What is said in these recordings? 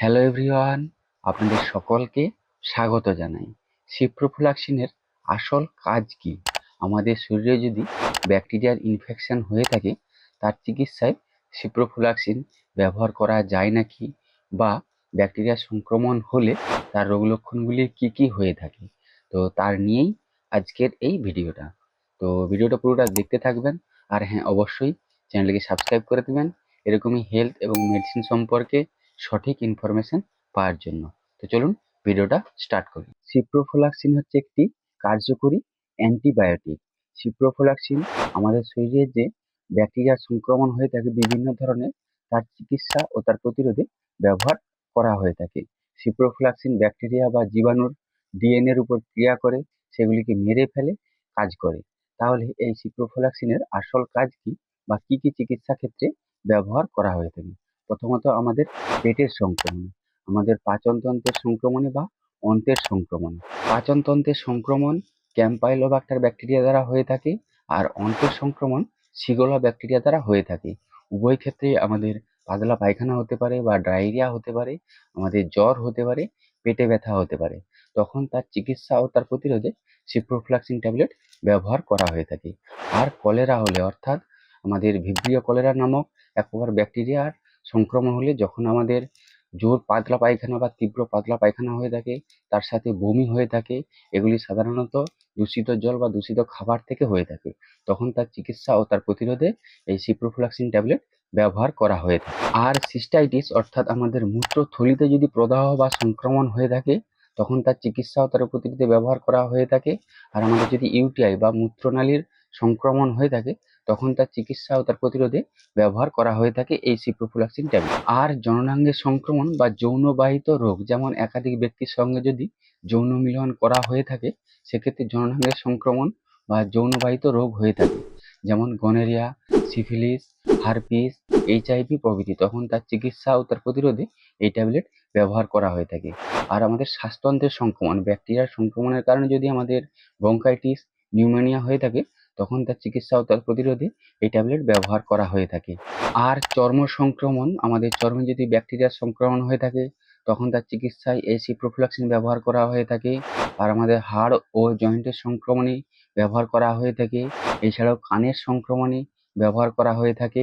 Hello everyone আপনাদের সকলকে স্বাগত জানাই। সিপ্রোফ্লাক্সিনের আসল কাজ কি? আমাদের শরীরে যদি ব্যাকটেরিয়ার ইনফেকশন হয়ে থাকে, তার চিকিৎসায় সিপ্রোফ্লাক্সিন ব্যবহার করা যায় নাকি? বা ব্যাকটেরিয়া সংক্রমণ হলে তার রোগ লক্ষণগুলি কী কী হয়ে থাকে? তো তার নিয়েই আজকের এই ভিডিওটা। তো ভিডিওটা পুরোটা দেখতে থাকবেন আর হ্যাঁ অবশ্যই চ্যানেলটিকে সাবস্ক্রাইব করে দেবেন। এরকমই হেলথ এবং মেডিসিন সম্পর্কে সঠিক ইনফরমেশন পাওয়ার জন্য। তো চলুন ভিডিওটা স্টার্ট করি। সিপ্রোফ্লাক্সিন হচ্ছে একটি কার্যকরী অ্যান্টিবায়োটিক সিপ্রোফ্লাক্সিন আমাদের শরীরে যে ব্যাকটেরিয়ার সংক্রমণ হয়ে থাকে, বিভিন্ন ধরনের, তার চিকিৎসা ও তার প্রতিরোধে ব্যবহার করা হয়ে থাকে। সিপ্রোফ্লাক্সিন ব্যাকটেরিয়া বা জীবাণুর ডিএনএর উপর ক্রিয়া করে, সেগুলিকে মেরে ফেলে, কাজ করে। তাহলে এই সিপ্রোফ্লাক্সিনের আসল কাজ কি বা কি কি চিকিৎসা ক্ষেত্রে ব্যবহার করা হয়ে থাকে? প্রথমত আমাদের পেটের সংক্রমণ, আমাদের পাচনতন্ত্রের সংক্রমণে বা অন্ত্রের সংক্রমণ। পাচনতন্ত্রের সংক্রমণ ক্যাম্পাইলোবাক্টার ব্যাকটেরিয়া দ্বারা হয়ে থাকে আর অন্ত্রের সংক্রমণ সিগোলা ব্যাকটেরিয়া দ্বারা হয়ে থাকে। উভয় ক্ষেত্রে আমাদের পাতলা পায়খানা হতে পারে বা ডায়রিয়া হতে পারে, আমাদের জ্বর হতে পারে, পেটে ব্যথা হতে পারে। তখন তার চিকিৎসা ও তার প্রতিরোধে সিপ্রোফ্লাক্সিন ট্যাবলেট ব্যবহার করা হয়ে থাকে। আর কলেরা হলে, অর্থাৎ আমাদের ভিব্রিয় কলেরা নামক এক প্রকার ব্যাকটেরিয়ার সংক্রমণ হলে যখন আমাদের জোর পাতলা পায়খানা বা তীব্র পাতলা পায়খানা হয়ে থাকে, তার সাথে বমি হয়ে থাকে, এগুলি সাধারণত দূষিত জল বা দূষিত খাবার থেকে হয়ে থাকে। তখন তার চিকিৎসা ও তার প্রতিরোধে এই সিপ্রোফ্লাক্সিন ট্যাবলেট ব্যবহার করা হয়ে থাকে। আর সিস্টাইটিস অর্থাৎ আমাদের মূত্রথলিতে যদি প্রদাহ বা সংক্রমণ হয়ে থাকে, তখন তার চিকিৎসা ও তার প্রতিরোধে ব্যবহার করা হয়ে থাকে। আর আমাদের যদি ইউটিআই বা মূত্রনালীর সংক্রমণ হয়ে থাকে তখন তার চিকিৎসা ও তার প্রতিরোধে ব্যবহার করা হয়ে থাকে এই সিপ্রোফ্লাক্সিন ট্যাবলেট আর জননাঙ্গের সংক্রমণ বা যৌনবাহিত রোগ, যেমন একাধিক ব্যক্তির সঙ্গে যদি যৌন মিলন করা হয়ে থাকে, সেক্ষেত্রে জননাঙ্গের সংক্রমণ বা যৌনবাহিত রোগ হয়ে থাকে, যেমন গনেরিয়া সিফিলিস হারপিস এইচআইভি প্রভৃতি। তখন তার চিকিৎসা ও তার প্রতিরোধে এই ট্যাবলেট ব্যবহার করা হয়ে থাকে। আর আমাদের শ্বাসতন্ত্রের সংক্রমণ, ব্যাকটেরিয়ার সংক্রমণের কারণে যদি আমাদের ব্রঙ্কাইটিস নিউমোনিয়া হয়ে থাকে তখন তার চিকিৎসা ও তার প্রতিরোধে এই ট্যাবলেট ব্যবহার করা হয়ে থাকে। আর চর্ম সংক্রমণ, আমাদের চর্মে যদি ব্যাকটেরিয়ার সংক্রমণ হয়ে থাকে, তখন তার চিকিৎসায় এই সিপ্রোফ্লাক্সিন ব্যবহার করা হয়ে থাকে। আর আমাদের হাড় ও জয়েন্টের সংক্রমণে ব্যবহার করা হয়ে থাকে। এছাড়াও কানের সংক্রমণে ব্যবহার করা হয়ে থাকে।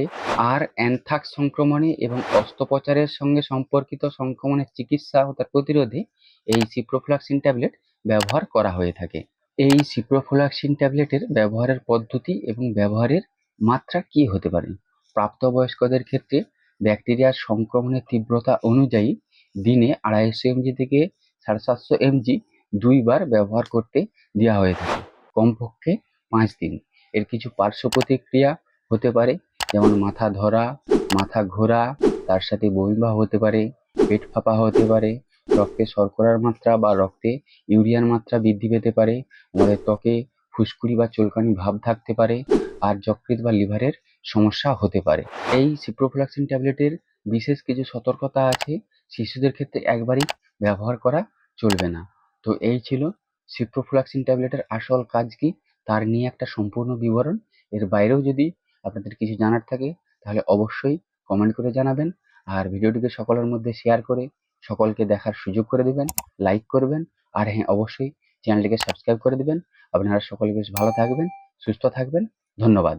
আর অ্যানথ্রাক্স সংক্রমণে এবং অস্ত্রোপচারের সঙ্গে সম্পর্কিত সংক্রমণের চিকিৎসা ও তার প্রতিরোধে এই সিপ্রোফ্লাক্সিন ট্যাবলেট ব্যবহার করা হয়ে থাকে। এই সিপ্রোফ্লাক্সিন ট্যাবলেটের ব্যবহারের পদ্ধতি এবং ব্যবহারের মাত্রা কি হতে পারে? প্রাপ্তবয়স্কদের ক্ষেত্রে ব্যাকটেরিয়ার সংক্রমণের তীব্রতা অনুযায়ী দিনে আড়াইশো এমজি থেকে সাড়ে সাতশো এমজি দুইবার ব্যবহার করতে দেওয়া হয়ে থাকে, কমপক্ষে পাঁচ দিন। এর কিছু পার্শ্ব প্রতিক্রিয়া হতে পারে, যেমন মাথা ধরা, মাথা ঘোরা, তার সাথে বমিভাব হতে পারে, পেট ফাঁপা হতে পারে রক্তে শর্করার মাত্রা বা রক্তে ইউরিয়ার মাত্রা বৃদ্ধি পেতে পারে আমাদের ত্বকে ফুসকুড়ি বা চুলকানি ভাব থাকতে পারে আর যকৃৎ বা লিভারের সমস্যা হতে পারে। এই সিপ্রোফ্লাক্সিন ট্যাবলেটের বিশেষ কিছু সতর্কতা আছে, শিশুদের ক্ষেত্রে একবারই ব্যবহার করা চলবে না। তো এই ছিল সিপ্রোফ্লাক্সিন ট্যাবলেটের আসল কাজ কি, তার নিয়ে একটা সম্পূর্ণ বিবরণ। এর বাইরেও যদি আপনাদের কিছু জানার থাকে, তাহলে অবশ্যই কমেন্ট করে জানাবেন। আর ভিডিওটিকে সকলের মধ্যে শেয়ার করে সকলকে দেখার সুযোগ করে দিবেন লাইক করবেন, আর হ্যাঁ অবশ্যই চ্যানেলটিকে সাবস্ক্রাইব করে দিবেন। আপনারা সকলে বেশ ভালো থাকবেন, সুস্থ থাকবেন। ধন্যবাদ।